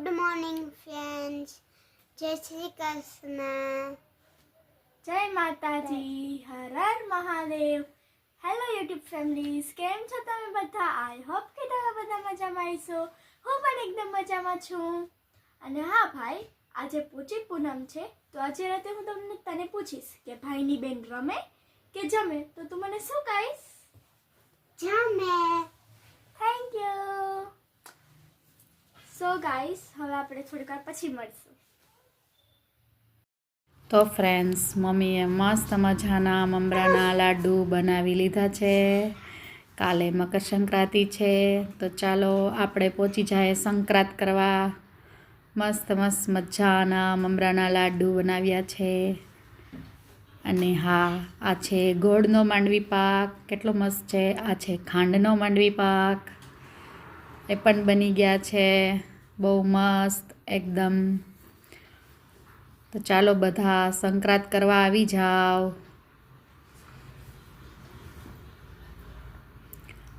Good morning friends જય શ્રી કૃષ્ણ જય માતાજી હર હર મહાદેવ હેલો યુટ્યુબ ફેમિલીઝ કેમ છો તમે બધા આઈ હોપ કે તમે બધા મજામાં આવીશો હું પણ એકદમ મજામાં છું અને હા ભાઈ આજે પૂછી પૂનમ છે તો આજે રાતે હું તમને તને પૂછીશ કે ભાઈની બેન રમે કે જમે તો તું મને શું કહીશ જમે થેન્ક યુ સો ગાઈસ હવે આપણે થોડીક વાર પછી મળશું. તો ફ્રેન્ડ્સ મમ્મીએ મસ્ત મજાના મમરાના લાડુ બનાવી લીધા છે. કાલે મકર સંક્રાંતિ છે, તો ચાલો આપણે પહોંચી જાય સંક્રાંત કરવા. મસ્ત મસ્ત મજાના મમરાના લાડુ બનાવ્યા છે. અને હા, આ છે ગોળનો માંડવી પાક. કેટલો મસ્ત છે. આ છે ખાંડનો માંડવી પાક. એ પણ બની ગયા છે. બહુ મસ્ત, એકદમ. તો ચાલો બધા સંક્રાંત કરવા આવી જાઓ.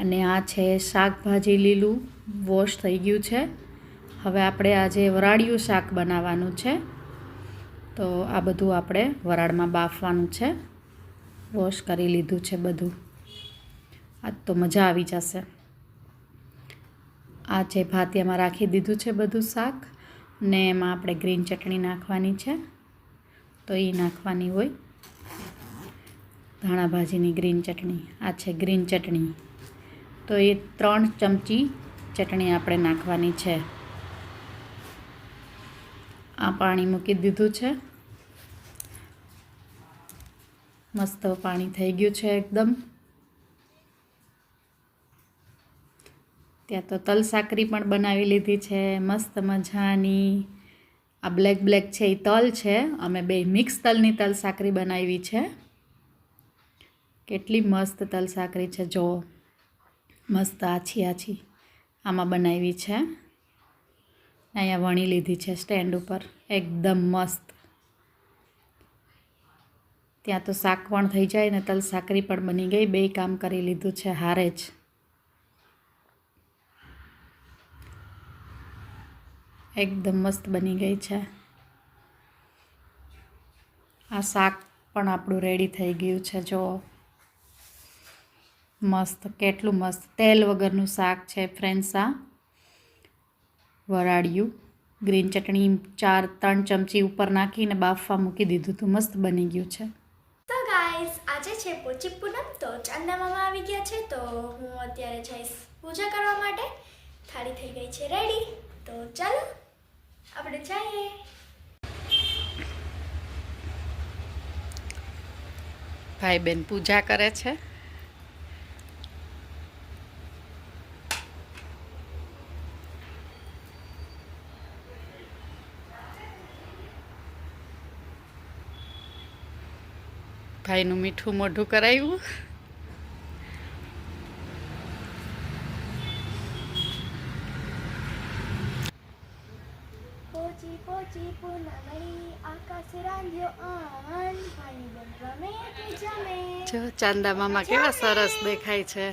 અને આ છે શાકભાજી લીલું વોશ થઈ ગયું છે. હવે આપણે આજે વરાળિયું શાક બનાવવાનું છે. તો આ બધું આપણે વરાળમાં બાફવાનું છે. વોશ કરી લીધું છે બધું. આજ તો મજા આવી જશે. આ છે ભાતિયામાં રાખી દીધું છે બધું શાક ને એમાં આપણે ગ્રીન ચટણી નાખવાની છે. તો એ નાખવાની હોય. ધાણા ભાજીની ગ્રીન ચટણી. આ છે ગ્રીન ચટણી. તો એ ત્રણ ચમચી ચટણી આપણે નાખવાની છે. આ પાણી મૂકી દીધું છે. મસ્ત પાણી થઈ ગયું છે એકદમ. ત્યાં તો તલ સાકરી પણ બનાવી લીધી છે, મસ્ત મજાની. આ બ્લેક બ્લેક છે એ તલ છે, અમે બે મિક્સ તલની તલ સાકરી બનાવી છે. કેટલી મસ્ત તલ સાકરી છે જો મસ્ત આછી આછી આમાં બનાવી છે. અહીંયા વણી લીધી છે સ્ટેન્ડ ઉપર, એકદમ મસ્ત. ત્યાં તો શાક પણ થઈ જાય ને તલ સાકરી પણ બની ગઈ, બે કામ કરી લીધું છે, હારે જ. એકદમ મસ્ત બની ગઈ છે. આ શાક પણ આપણું રેડી થઈ ગયું છે, જો. મસ્ત, કેટલું મસ્ત. તેલ વગરનું શાક છે ફ્રેન્ડ્સ આ. વરાળિયું ગ્રીન ચટણી, ચાર, ત્રણ ચમચી ઉપર નાખીને બાફવા મૂકી દીધું હતું. મસ્ત બની ગયું છે. તો ગાઈસ આજે છે પોચી પૂનમ. તો ચાંદા મામા આવી ગયા છે. તો હું અત્યારે જઈશ પૂજા કરવા માટે. થાળી થઈ ગઈ છે રેડી તો ચાલો. આપણે જઈએ. ભાઈ બેન પૂજા કરે છે. ભાઈનું મીઠું મોઢું કરાવ્યું પોચી પોચી પૂનમણી આકાશ રાંધ્યો આન ભાઈ બેન રમે કે જમે જો ચાંદા મામા કેવા સરસ દેખાય છે.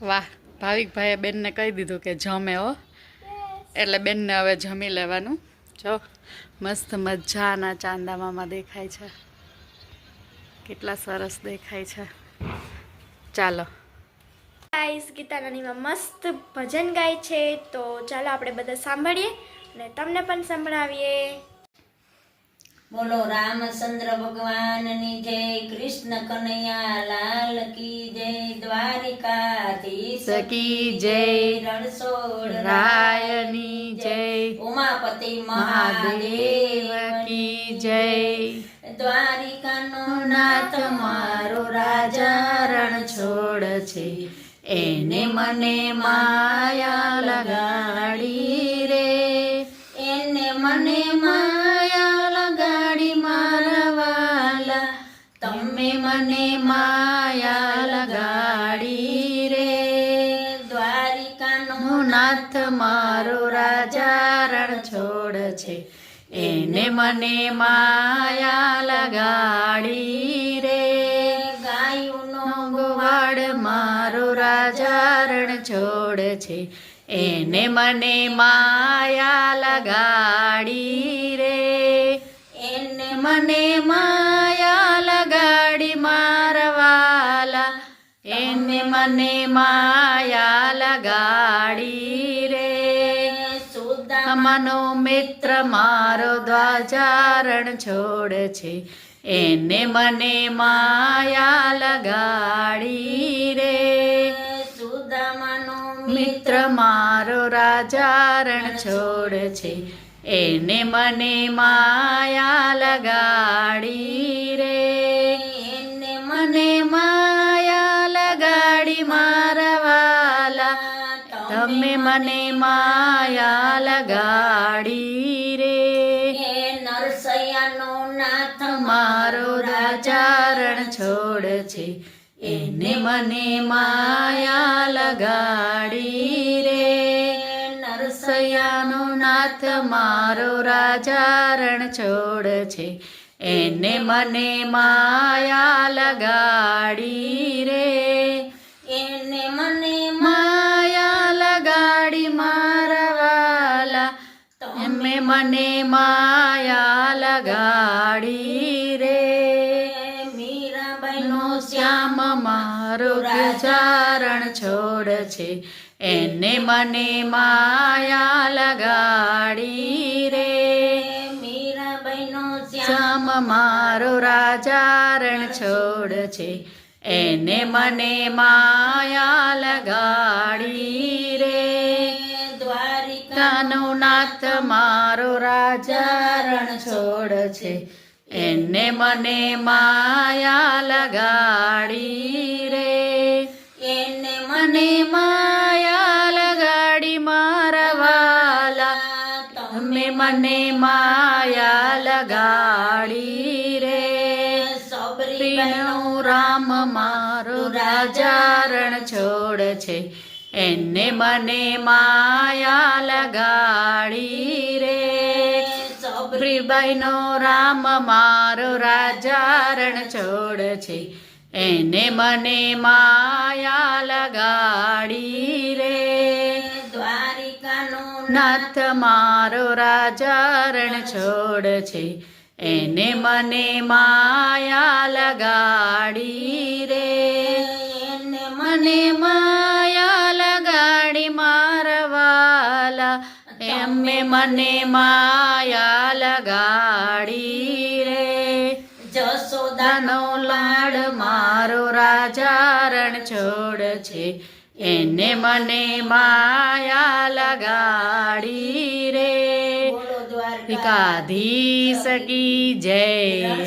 વાહ ભાવિક ભાઈએ બેનને કહી દીધું કે જમે હો. એટલે બેનને હવે જમી લેવાનું. જો, મસ્ત મજાના ચાંદામામાં દેખાય છે. કેટલા સરસ દેખાય છે. ચાલો. ગાઈસ ગીતા નાનીમાં મસ્ત ભજન ગાય છે. તો ચાલો આપણે બધા સાંભળીએ અને તમને પણ સંભળાવીએ. બોલો રામચંદ્ર ભગવાનની જય કૃષ્ણ કનૈયા લાલ કી જય દ્વારિકાધીશ સકી જય રણછોડ રાયની જય. ઉમાપતિ મહાદેવ કી જય. દ્વારિકાનો નાથ મારો રાજા રણ છોડ છે. એને મને માયા લગાડી એને મને માયા લગાડી રે. ગાયુંનો ગોવાડ મારો રાજારણ છોડ છે. એને મને માયા લગાડી રે. એને મને માયા લગાડી મારવાલા. એને મને માયા લગાડી સુદામાનો મિત્ર મારો દ્વાજારણ છોડ છે. એને મને માયા લગાડી રે. સુદામાનો મિત્ર મારો રાજારણ છોડ છે. એને મને માયા લગાડી રે. એને મને મને માયા લગાડી રે નરસૈયાનો નાથ મારો રાજારણ છોડ છે એને મને માયા લગાડી રે નરસૈયાનો નાથ મારો રાજારણ છોડ છે એને મને માયા લગાડી રે એને મને મને માયા લગાડી રે. મીરાબાઈનો શ્યામ મારો ચારણ છોડ છે. એને મને માયા લગાડી રે. મીરાબાઈનો શ્યામ મારો રાજારણ છોડ છે. એને મને માયા લગાડી નાથ મારો રાજારણ છોડ છે. એને મને માયા લગાડી રે. એને મને માયા લગાડી મારવાલા તમે મને માયા લગાડી રે. સબરીનો રામ મારો રાજારણ છોડ છે. એને મને માયા લગાડી રે. સબરીબાઈનો રામ મારો રાજારણ છોડ છે. એને મને માયા લગાડી રે. દ્વારિકાનો નાથ મારો રાજારણ છોડ છે. એને મને માયા લગાડી રે. એને મને માયા એમે મને માયા લગાડી રે. જસોદાનો લાડ મારો રાજારણ છોડ છે એને મને માયા લગાડી રે. દ્વારિકાધીશ કી જય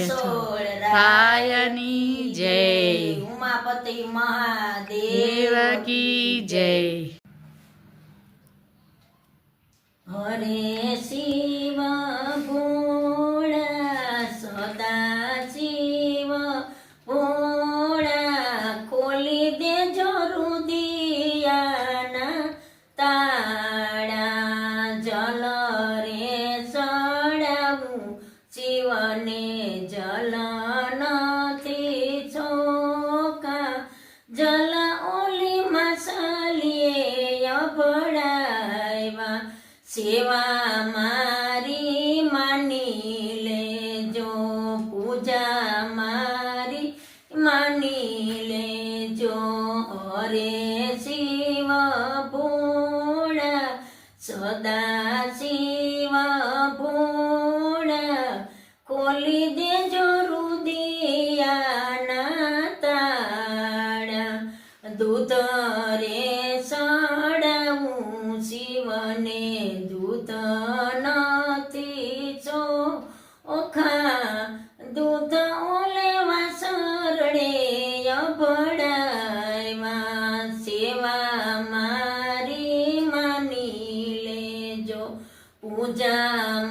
થાયની જય. ઉમાપતિ મહાદેવ. કી જય. હરે સેવા મારી માની લેજો, પૂજા મારી માની લેજો. હરે શિવ ભોળા, સદા શિવ ભોળા ખોલી દેજો પૂજા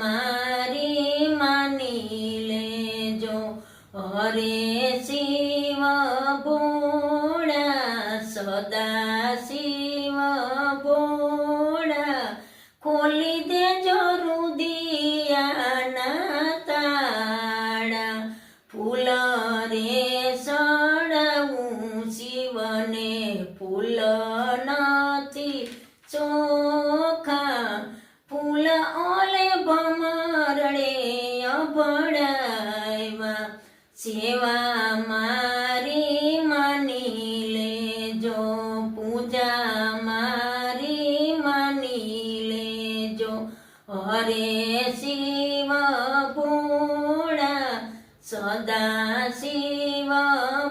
સદા શિવ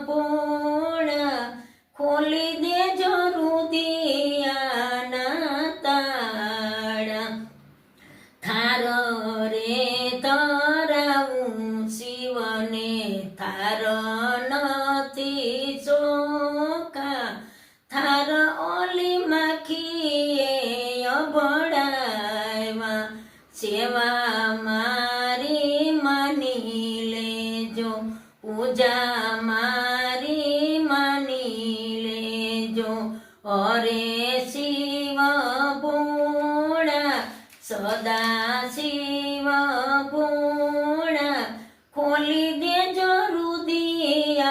ભોળા ખોલી દે રુદિયાના તાળા. થાર રે તરાવું શિવને થાર નથી ચોકા. થાર ઓલી માખીએ અભડાવ્યા સેવા પૂજા મારી માની લેજો અરે શિવ પૂર્ણ સદા શિવ પૂર્ણ ખોલી દેજો રુદિયાના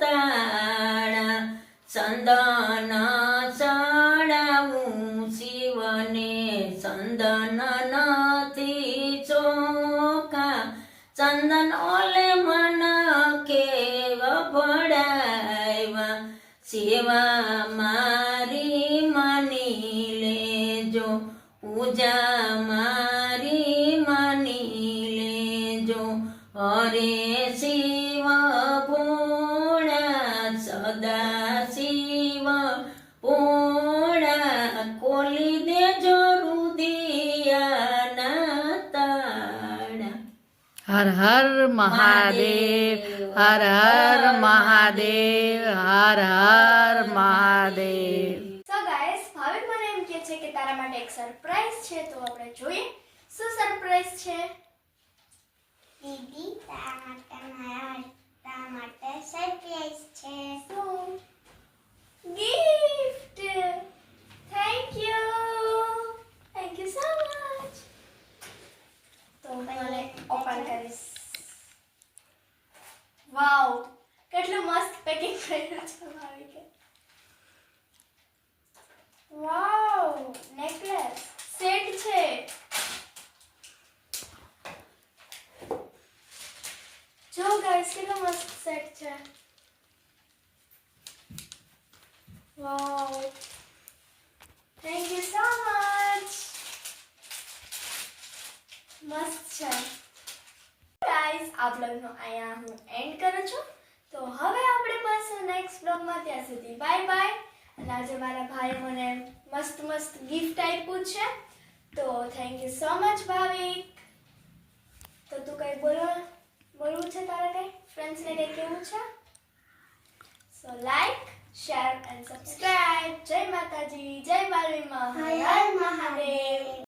તાળા સંદન સેવા મારી માની લેજો પૂજા મારી માની લેજો હરે શિવ હર હર મહાદેવ હર હર મહાદેવ હર હર મહાદેવ સો ગાઈસ ભાવિક મને એમ કહે છે કે તારા માટે એક સરપ્રાઈઝ છે તો આપણે જોઈએ। શું સરપ્રાઈઝ છે? દીદી તારા માટે મારા તારા માટે સરપ્રાઈઝ છે શું gift thank you thank you so much તો મને ઓપન કરીશ વાવ કેટલું મસ્ત પેકિંગ કર્યું છે કે. વાવ નેકલેસ સેટ છે જો ગાઈસ કેટલો મસ્ત સેટ છે wow thank you so much મસ્ત છે ગાઈસ આ બ્લોગનો અહીંયા હું એન્ડ કરું છું. તો હવે આપણે મળશું નેક્સ્ટ બ્લોગમાં. ત્યાં સુધી બાય બાય અને આજે મારા ભાઈ મને મસ્ત મસ્ત ગિફ્ટ આપ્યું છે. તો thank you so much Bhavik. તો તું કંઈ બોલો, બોલવું છે તારે કંઈ? ફ્રેન્ડ્સને કંઈ કહેવું છે? So like share and subscribe જય માતાજી, જય હર મહાદેવ